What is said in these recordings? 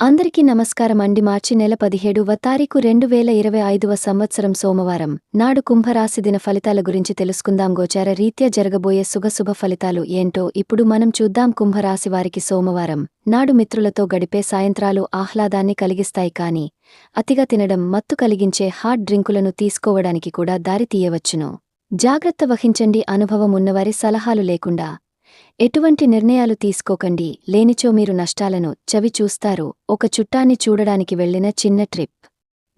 అందరికీ నమస్కారం అండి. మార్చి నెల పదిహేడువ తారీఖు రెండు వేల ఇరవై ఐదువ సంవత్సరం సోమవారం. నాడు కుంభరాశి దిన ఫలితాల గురించి తెలుసుకుందాం. గోచార రీత్యా జరగబోయే శుభశుభ ఫలితాలు ఏంటో ఇప్పుడు మనం చూద్దాం. కుంభరాశి వారికి సోమవారం. నాడు మిత్రులతో గడిపే సాయంత్రాలు ఆహ్లాదాన్ని కలిగిస్తాయి కాని అతిగా తినడం మత్తు కలిగించే హాట్ డ్రింకులను తీసుకోవడానికి కూడా దారి తీయవచ్చును. జాగ్రత్త వహించండి. అనుభవం ఉన్నవారి సలహాలు లేకుండా ఎటువంటి నిర్ణయాలు తీసుకోకండి. లేనిచో మీరు నష్టాలను చవి చూస్తారు. ఒక చుట్టాన్ని చూడడానికి వెళ్ళిన చిన్న ట్రిప్.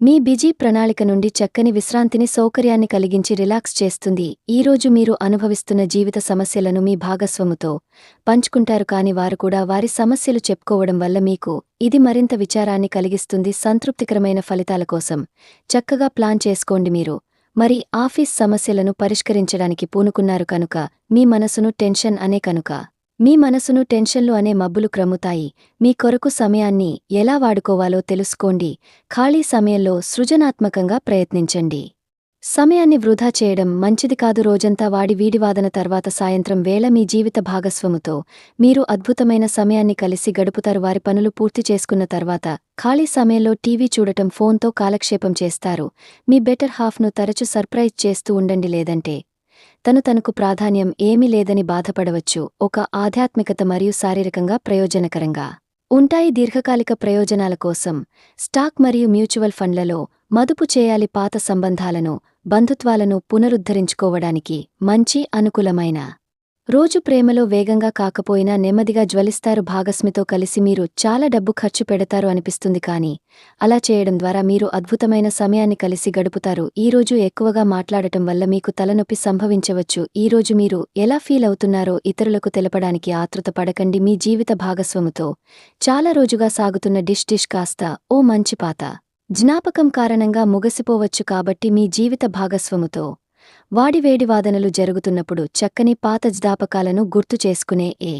మీ బిజీ ప్రణాళిక నుండి చక్కని విశ్రాంతిని సౌకర్యాన్ని కలిగించి రిలాక్స్ చేస్తుంది. ఈరోజు మీరు అనుభవిస్తున్న జీవిత సమస్యలను మీ భాగస్వముతో పంచుకుంటారు కాని వారు కూడా వారి సమస్యలు చెప్పుకోవడం వల్ల మీకు ఇది మరింత విచారాన్ని కలిగిస్తుంది. సంతృప్తికరమైన ఫలితాల కోసం చక్కగా ప్లాన్ చేసుకోండి మీరు. మరి ఆఫీస్ సమస్యలను పరిష్కరించడానికి పూనుకున్నారు కనుక మీ మనసును టెన్షన్ అనే కనుక. మీ మనసును టెన్షన్లు అనే మబ్బులు క్రమ్ముతాయి. మీ కొరకు సమయాన్ని ఎలా వాడుకోవాలో తెలుసుకోండి. ఖాళీ సమయంలో సృజనాత్మకంగా ప్రయత్నించండి. సమయాన్ని వృధా చేయడం మంచిది కాదు. రోజంతా వాడి వీడివాదన తర్వాత సాయంత్రం వేళ మీ జీవిత భాగస్వముతో మీరు అద్భుతమైన సమయాన్ని కలిసి గడుపుతారు. వారి పనులు పూర్తి చేసుకున్న తర్వాత ఖాళీ సమయంలో టీవీ చూడటం ఫోన్తో కాలక్షేపం చేస్తారు. మీ బెటర్ హాఫ్ను తరచు సర్ప్రైజ్ చేస్తూ ఉండండి. లేదంటే తను తనకు ప్రాధాన్యం ఏమీ లేదని బాధపడవచ్చు. ఒక ఆధ్యాత్మికత మరియు శారీరకంగా ప్రయోజనకరంగా. ఉంటాయి దీర్ఘకాలిక ప్రయోజనాల కోసం స్టాక్ మరియు మ్యూచువల్ ఫండ్లలో మదుపు చేయాలి పాత సంబంధాలను బంధుత్వాలను పునరుద్ధరించుకోవడానికి మంచి అనుకూలమైన రోజు ప్రేమలో వేగంగా కాకపోయినా నెమ్మదిగా జ్వలిస్తారు భాగస్మితో కలిసి మీరు చాలా డబ్బు ఖర్చు పెడతారు అనిపిస్తుంది కాని అలా చేయడం ద్వారా మీరు అద్భుతమైన సమయాన్ని కలిసి గడుపుతారు. ఈరోజు ఎక్కువగా మాట్లాడటం వల్ల మీకు తలనొప్పి సంభవించవచ్చు. ఈరోజు మీరు ఎలా ఫీల్ అవుతున్నారో ఇతరులకు తెలపడానికి ఆతృత పడకండి. మీ జీవిత భాగస్వముతో చాలా రోజుగా సాగుతున్న డిష్ డిష్ కాస్త ఓ మంచి పాత జ్ఞాపకం కారణంగా ముగసిపోవచ్చు కాబట్టి మీ జీవిత భాగస్వముతో వాడివేడి వాదనలు జరుగుతున్నప్పుడు చక్కని పాత జ్ఞాపకాలను గుర్తు చేసుకునే ఏ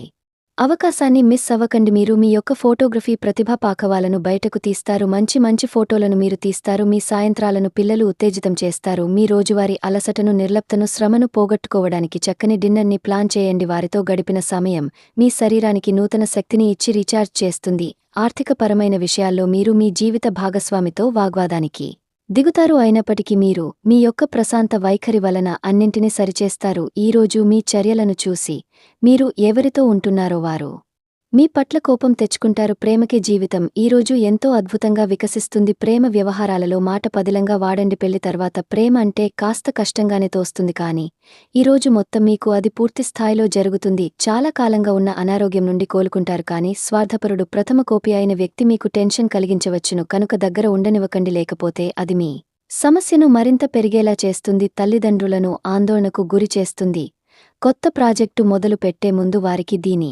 అవకాశాన్ని మిస్ అవ్వకండి. మీరు మీ యొక్క ఫోటోగ్రఫీ ప్రతిభా పాకవాలను బయటకు తీస్తారు. మంచి మంచి ఫోటోలను మీరు తీస్తారు. మీ సాయంత్రాలను పిల్లలు ఉత్తేజితం చేస్తారు. మీ రోజువారీ అలసటను నిర్లప్తను శ్రమను పోగొట్టుకోవడానికి చక్కని డిన్నర్ని ప్లాన్ చేయండి. వారితో గడిపిన సమయం మీ శరీరానికి నూతన శక్తిని ఇచ్చి రీఛార్జ్ చేస్తుంది. ఆర్థికపరమైన విషయాల్లో మీరు మీ జీవిత భాగస్వామితో వాగ్వాదానికి దిగుతారు అయినప్పటికీ మీరు మీ యొక్క ప్రశాంత వైఖరి వలన అన్నింటినీ సరిచేస్తారు. ఈరోజు మీ చర్యలను చూసి మీరు ఎవరితో ఉంటున్నారో వారు. మీ పట్ల కోపం తెచ్చుకుంటారు ప్రేమకే జీవితం. ఈరోజు ఎంతో అద్భుతంగా వికసిస్తుంది ప్రేమ వ్యవహారాలలో మాట పదిలంగా వాడండి పెళ్ళి తర్వాత ప్రేమ అంటే కాస్త కష్టంగానే తోస్తుంది కాని ఈరోజు మొత్తం మీకు అది పూర్తి స్థాయిలో జరుగుతుంది. చాలా కాలంగా ఉన్న అనారోగ్యం నుండి కోలుకుంటారు కాని స్వార్థపరుడు ప్రథమ కోపి అయిన వ్యక్తి మీకు టెన్షన్ కలిగించవచ్చును. కనుక దగ్గర ఉండనివ్వకండి లేకపోతే అది మీ సమస్యను మరింత పెరిగేలా చేస్తుంది. తల్లిదండ్రులను ఆందోళనకు గురి చేస్తుంది. కొత్త ప్రాజెక్టు మొదలు పెట్టే ముందు వారికి దీని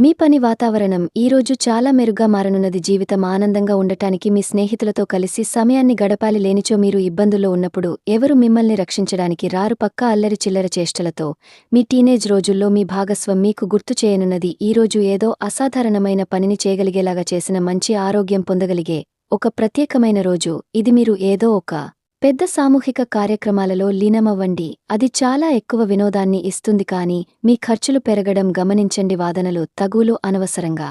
మీ పని వాతావరణం ఈరోజు చాలా మెరుగ్గా మారనున్నది. జీవితం ఆనందంగా ఉండటానికి మీ స్నేహితులతో కలిసి సమయాన్ని గడపాలి. లేనిచో మీరు ఇబ్బందుల్లో ఉన్నప్పుడు ఎవరు మిమ్మల్ని రక్షించడానికి రారు? పక్క అల్లరి చిల్లర చేష్టలతో మీ టీనేజ్ రోజుల్లో మీ భాగస్వం మీకు గుర్తు చేయనున్నది. ఈరోజు ఏదో అసాధారణమైన పనిని చేయగలిగేలాగా చేసిన మంచి ఆరోగ్యం పొందగలిగే ఒక ప్రత్యేకమైన రోజు. ఇది మీరు ఏదో ఒక పెద్ద సామూహిక కార్యక్రమాలలో లీనమవ్వండి అది చాలా ఎక్కువ వినోదాన్ని ఇస్తుంది కాని మీ ఖర్చులు పెరగడం గమనించండి వాదనలు తగులు అనవసరంగా.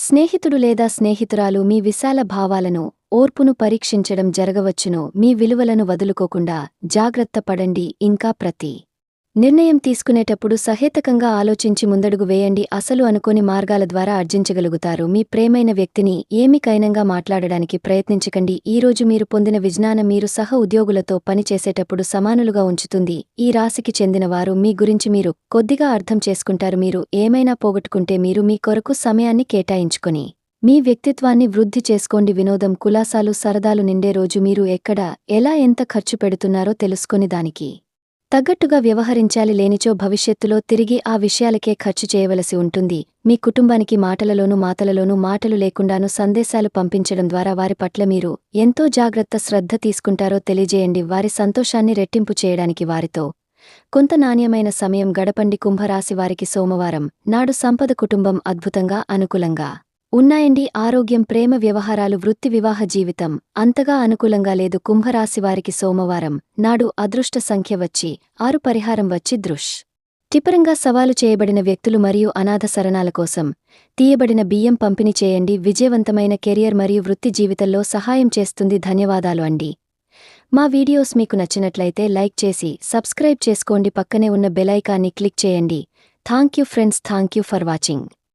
స్నేహితుడు లేదా స్నేహితురాలు మీ విశాల భావాలను ఓర్పును పరీక్షించడం జరగవచ్చునో మీ విలువలను వదులుకోకుండా జాగ్రత్త పడండి ఇంకా ప్రతి నిర్ణయం తీసుకునేటప్పుడు సహేతకంగా ఆలోచించి ముందడుగు వేయండి అసలు అనుకోని మార్గాల ద్వారా అర్జించగలుగుతారు మీ ప్రేమైన వ్యక్తిని ఏమి కైనంగా మాట్లాడడానికి ప్రయత్నించకండి. ఈరోజు మీరు పొందిన విజ్ఞానం మీరు సహ ఉద్యోగులతో పనిచేసేటప్పుడు సమానులుగా ఉంచుతుంది. ఈ రాశికి చెందినవారు మీ గురించి మీరు కొద్దిగా అర్థం చేసుకుంటారు. మీరు ఏమైనా పోగొట్టుకుంటే మీరు మీ కొరకు సమయాన్ని కేటాయించుకొని మీ వ్యక్తిత్వాన్ని వృద్ధి చేసుకోండి. వినోదం కులాసాలు సరదాలు నిండే రోజు మీరు ఎక్కడ ఎలా ఎంత ఖర్చు పెడుతున్నారో తెలుసుకొని దానికి తగ్గట్టుగా వ్యవహరించాలి లేనిచో భవిష్యత్తులో తిరిగి ఆ విషయాలకే ఖర్చు చేయవలసి ఉంటుంది. మీ కుటుంబానికి మాటలలోనూ మాటలలోనూ మాటలు లేకుండాను సందేశాలు పంపించడం ద్వారా వారి పట్ల మీరు ఎంతో జాగ్రత్త శ్రద్ధ తీసుకుంటారో తెలియజేయండి. వారి సంతోషాన్ని రెట్టింపు చేయడానికి వారితో. కొంత నాణ్యమైన సమయం గడపండి. కుంభరాశి వారికి సోమవారం. నాడు సంపద కుటుంబం అద్భుతంగా అనుకూలంగా. ఉన్నాయండి ఆరోగ్యం ప్రేమ వ్యవహారాలు వృత్తి వివాహ జీవితం. అంతగా అనుకూలంగా లేదు కుంభరాశివారికి సోమవారం. నాడు అదృష్ట సంఖ్య వచ్చి ఆరు పరిహారం వచ్చి దృష్. టిపరంగా సవాలు చేయబడిన వ్యక్తులు మరియు అనాథ శరణాల కోసం తీయబడిన బియ్యం పంపిణీ చేయండి. విజయవంతమైన కెరియర్ మరియు వృత్తి జీవితంలో సహాయం చేస్తుంది. ధన్యవాదాలు అండి. మా వీడియోస్ మీకు నచ్చినట్లయితే లైక్ చేసి సబ్స్క్రైబ్ చేసుకోండి. పక్కనే ఉన్న బెలైకాన్ని క్లిక్ చేయండి. Thank you friends thank you for watching.